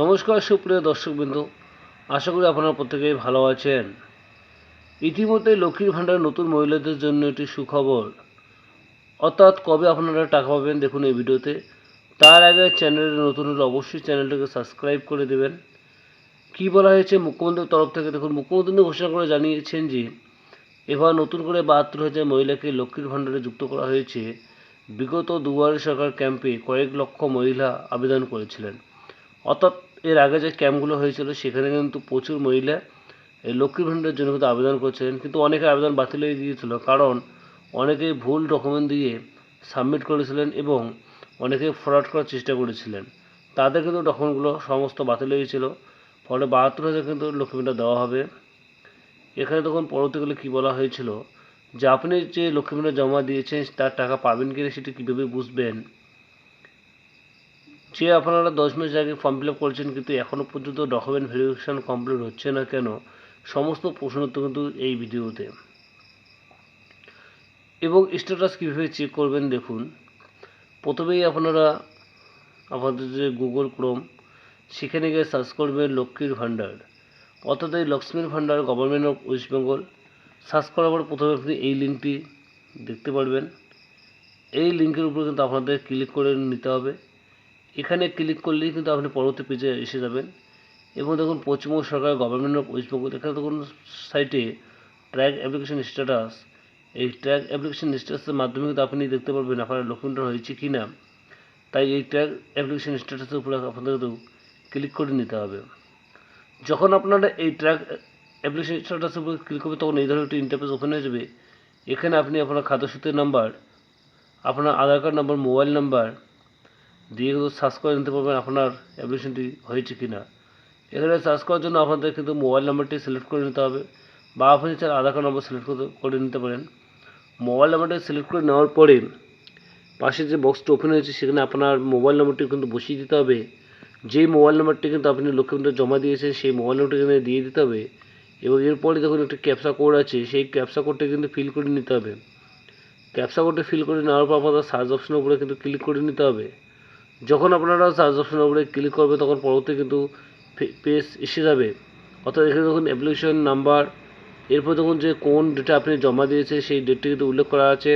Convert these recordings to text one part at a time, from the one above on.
নমস্কার, সুপ্রিয় দর্শকবৃন্দ। আশা করি আপনারা প্রত্যেকেই ভালো আছেন। ইতিমধ্যে লক্ষ্মীর ভাণ্ডার নতুন মহিলাদের জন্য একটি সুখবর। অর্থাৎ কবে আপনারা টাকা পাবেন দেখুন এই ভিডিওতে। তার আগে চ্যানেলে নতুন হলে অবশ্যই চ্যানেলটাকে সাবস্ক্রাইব করে দেবেন। কী বলা হয়েছে মুখ্যমন্ত্রীর তরফ থেকে? দেখুন, মুখ্যমন্ত্রী ঘোষণা করে জানিয়েছেন যে, এবার নতুন করে বাহাত্তর হাজার মহিলাকে লক্ষ্মীর ভাণ্ডারে যুক্ত করা হয়েছে। বিগত দুয়ারে সরকার ক্যাম্পে কয়েক লক্ষ মহিলা আবেদন করেছিলেন। অর্থাৎ এর আগে যে ক্যাম্পগুলো হয়েছিল, সেখানে কিন্তু প্রচুর মহিলা এই লক্ষ্মী ভাণ্ডারের জন্য কিন্তু আবেদন করছিলেন। কিন্তু অনেকে আবেদন বাতিল হয়ে গিয়েছিল কারণ অনেকেই ভুল ডকুমেন্ট দিয়ে সাবমিট করেছিলেন এবং অনেকে ফ্রড করার চেষ্টা করেছিলেন। তাদের কিন্তু ডকুমেন্টগুলো সমস্ত বাতিল হয়েছিল ফলে বাহাত্তর হাজার কিন্তু লক্ষ্মী ভাণ্ডার দেওয়া হবে। এখানে তখন পরবর্তীকালে কী বলা হয়েছিল, যে আপনি যে লক্ষ্মী ভাণ্ডার জমা দিয়েছেন, তার টাকা পাবেন কিনা সেটি কীভাবে বুঝবেন? যে আপনারা দশ মাস আগে ফর্ম ফিল আপ করেছেন কিন্তু এখনও পর্যন্ত ডকুমেন্ট ভেরিফিকেশান কমপ্লিট হচ্ছে না কেন, সমস্ত প্রশ্ন উত্তর কিন্তু এই ভিডিওতে। এবং স্ট্যাটাস কীভাবে চেক করবেন দেখুন। প্রথমেই আপনারা আপনাদের যে গুগল ক্রোম সেখানে গিয়ে সার্চ করবেন লক্ষ্মীর ভাণ্ডার। অর্থাৎ এই লক্ষ্মীর ভাণ্ডার government of West Bengal search করার পর প্রথমে আপনি এই লিঙ্কটি দেখতে পারবেন। এই লিঙ্কের উপর কিন্তু আপনাদের ক্লিক করে নিতে হবে। এখানে ক্লিক করলেই কিন্তু আপনি পরবর্তী পেজে এসে যাবেন। এবং দেখুন, পশ্চিমবঙ্গ সরকার গভর্নমেন্ট অফ ওয়েস্ট বেঙ্গল এখানে দেখুন সাইটে ট্র্যাক অ্যাপ্লিকেশন স্ট্যাটাস এই ট্র্যাক অ্যাপ্লিকেশন স্ট্যাটাসের মাধ্যমে কিন্তু আপনি দেখতে পারবেন আপনার লক্ষ্মীটা হয়েছে কি না। তাই এই ট্র্যাক অ্যাপ্লিকেশন স্ট্যাটাসের উপরে আপনাদের ক্লিক করে নিতে হবে। যখন আপনারা এই ট্র্যাক অ্যাপ্লিকেশন স্ট্যাটাসের উপরে ক্লিক করবে তখন এই ধরনের একটি ইন্টারফেস ওপেন হয়ে যাবে। এখানে আপনি আপনার খাদ্যসূত্রের নাম্বার আপনার Aadhaar card number mobile number দিয়ে কিন্তু সার্চ করে নিতে পারবেন আপনার অ্যাপ্লিকেশনটি হয়েছে কি না এখানে সার্চ করার জন্য আপনাদের কিন্তু মোবাইল নাম্বারটি সিলেক্ট করে নিতে হবে বা আপনি চান আধার কার্ড নম্বর সিলেক্ট করে নিতে পারেন। মোবাইল নাম্বারটা সিলেক্ট করে নেওয়ার পরে পাশে যে বক্সটি ওপেন হয়েছে সেখানে আপনার মোবাইল নম্বরটি কিন্তু বসিয়ে দিতে হবে। যেই মোবাইল নাম্বারটি কিন্তু আপনি লক্ষ্মীর জমা দিয়েছেন সেই মোবাইল নাম্বারটি কিন্তু দিয়ে দিতে হবে এবং এরপরে দেখুন একটা ক্যাপসা কোড আছে, সেই ক্যাপসা কোডটা কিন্তু ফিল করে নিতে হবে। ক্যাপসা কোডটা ফিল করে নেওয়ার পর আপনাদের সার্চ অপশনের উপরে কিন্তু ক্লিক করে নিতে হবে। যখন আপনারা সার্চ অপশনের উপরে ক্লিক করবে, তখন পরবর্তী কিন্তু পেজ এসে যাবে। অর্থাৎ এখানে দেখুন অ্যাপ্লিকেশন নাম্বার এরপর দেখুন যে কোন ডেটে আপনি জমা দিয়েছে, সেই ডেটটি কিন্তু উল্লেখ করা আছে।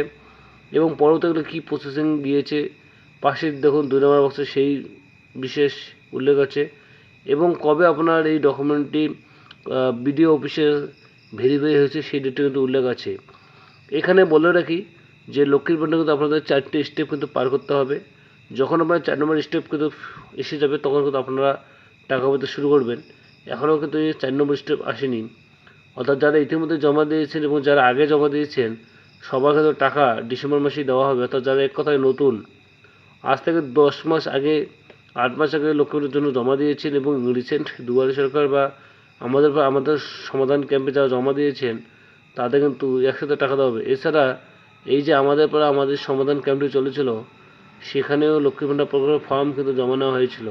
এবং পরবর্তীকালে কী প্রসেসিং দিয়েছে পাশে দেখুন দুই নম্বর বক্সে সেই বিশেষ উল্লেখ আছে। এবং কবে আপনার এই ডকুমেন্টটি বিডিও অফিসে ভেরিফাই হয়েছে, সেই ডেটটি কিন্তু উল্লেখ আছে। এখানে বলে রাখি যে লক্ষ্মীর ভাণ্ডার কিন্তু আপনাদের চারটে স্টেপ কিন্তু পার করতে হবে। যখন আপনার চার নম্বর স্টেপ কিন্তু এসে যাবে, তখন কিন্তু আপনারা টাকা পেতে শুরু করবেন। এখনও কিন্তু এই চার নম্বর স্টেপ আসেনি। অর্থাৎ যারা ইতিমধ্যে জমা দিয়েছেন এবং যারা আগে জমা দিয়েছেন, সবার কিন্তু টাকা ডিসেম্বর মাসেই দেওয়া হবে। অর্থাৎ যারা এক কথায় নতুন, আজ থেকে দশ মাস আগে, আট মাস আগে লক্ষ্মীর জন্য জমা দিয়েছেন এবং রিসেন্ট দুয়ারে সরকার বা আমাদের আমাদের সমাধান ক্যাম্পে যারা জমা দিয়েছেন, তাদের কিন্তু একসাথে টাকা দেওয়া হবে। এছাড়া এই যে আমাদের পরে আমাদের সমাধান ক্যাম্পটি চলেছিল সেখানেও লক্ষ্মী ভাণ্ডার প্রকল্পের ফর্ম কিন্তু জমা নেওয়া হয়েছিল।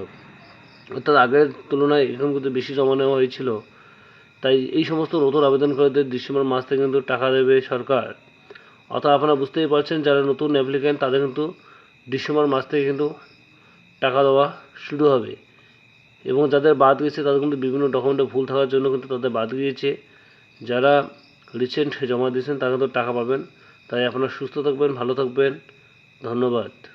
অর্থাৎ আগের তুলনায় এখন কিন্তু বেশি জমা নেওয়া হয়েছিল। তাই এই সমস্ত নতুন আবেদনকারীদের ডিসেম্বর মাস থেকে কিন্তু টাকা দেবে সরকার। অর্থাৎ আপনারা বুঝতেই পারছেন, যারা নতুন অ্যাপ্লিক্যান্ট তাদের কিন্তু ডিসেম্বর মাস থেকে কিন্তু টাকা দেওয়া শুরু হবে। এবং যাদের বাদ গিয়েছে, তাদের কিন্তু বিভিন্ন ডকুমেন্টে ভুল থাকার জন্য কিন্তু তাদের বাদ গিয়েছে। যারা রিসেন্ট জমা দিয়েছেন, তারা কিন্তু টাকা পাবেন। তাই আপনারা সুস্থ থাকবেন, ভালো থাকবেন। ধন্যবাদ।